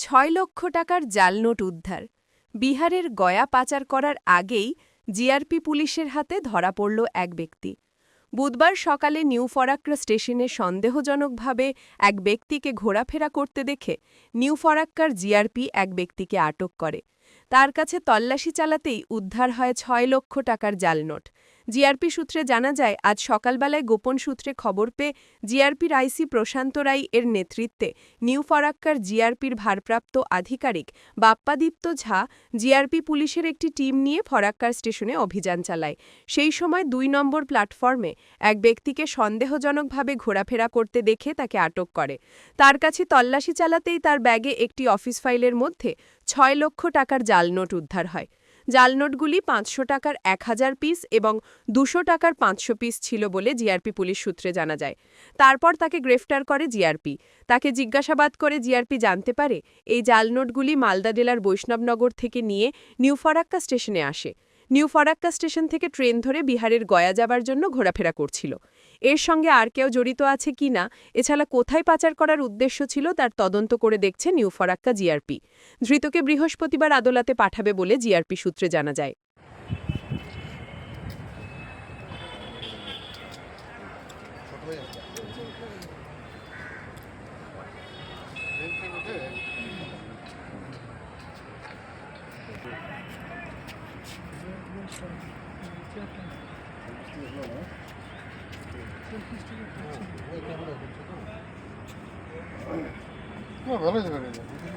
ছয় লক্ষ টাকার জাল নোট উদ্ধার। বিহারের গয়া পাচার করার আগেই জিআরপি পুলিশের হাতে ধরা পড়ল এক ব্যক্তি। বুধবার সকালে নিউ ফরাক্কা স্টেশনে সন্দেহজনকভাবে এক ব্যক্তিকে ঘোরাফেরা করতে দেখে নিউ ফরাক্কার জিআরপি এক ব্যক্তিকে আটক করে। তার কাছে তল্লাশি চালাতেই উদ্ধার হয় ছয় লক্ষ টাকার জাল নোট জিআরপি সূত্রে জানা যায়, আজ সকালবেলায় গোপন সূত্রে খবর পেয়ে জিআরপির আইসি প্রশান্ত রাই এর নেতৃত্বে নিউ ফরাক্কার জিআরপির ভারপ্রাপ্ত আধিকারিক বাপ্পাদীপ্ত ঝা জিআরপি পুলিশের একটি টিম নিয়ে ফরাক্কার স্টেশনে অভিযান চালায়। সেই সময় দুই নম্বর প্ল্যাটফর্মে এক ব্যক্তিকে সন্দেহজনকভাবে ঘোরাফেরা করতে দেখে তাকে আটক করে। তার কাছে তল্লাশি চালাতেই তার ব্যাগে একটি অফিস ফাইলের মধ্যে ছয় লক্ষ টাকার জাল নোট উদ্ধার হয়। জাল নোটগুলি পাঁচশো টাকার এক হাজার পিস এবং দুশো টাকার পাঁচশো পিস ছিল বলে জিআরপি পুলিশ সূত্রে জানা যায়। তারপর তাকে গ্রেফতার করে জিআরপি তাকে জিজ্ঞাসাবাদ করে জিআরপি জানতে পারে, এই জাল নোটগুলি মালদা জেলার বৈষ্ণবনগর থেকে নিয়ে নিউ ফরাক্কা স্টেশনে আসে। নিউ ফরাক্কা স্টেশন থেকে ট্রেন ধরে বিহারের গয়া যাবার জন্য ঘোরাফেরা করছিল। এর সঙ্গে আর কেউ জড়িত আছে কি না, এছাড়া কোথায় পাচার করার উদ্দেশ্য ছিল তার তদন্ত করে দেখছে নিউ ফরাক্কা জিআরপি। ধৃতকে বৃহস্পতিবার আদালতে পাঠাবে বলে জিআরপি সূত্রে জানা যায়। Yok, öyle de böyle de.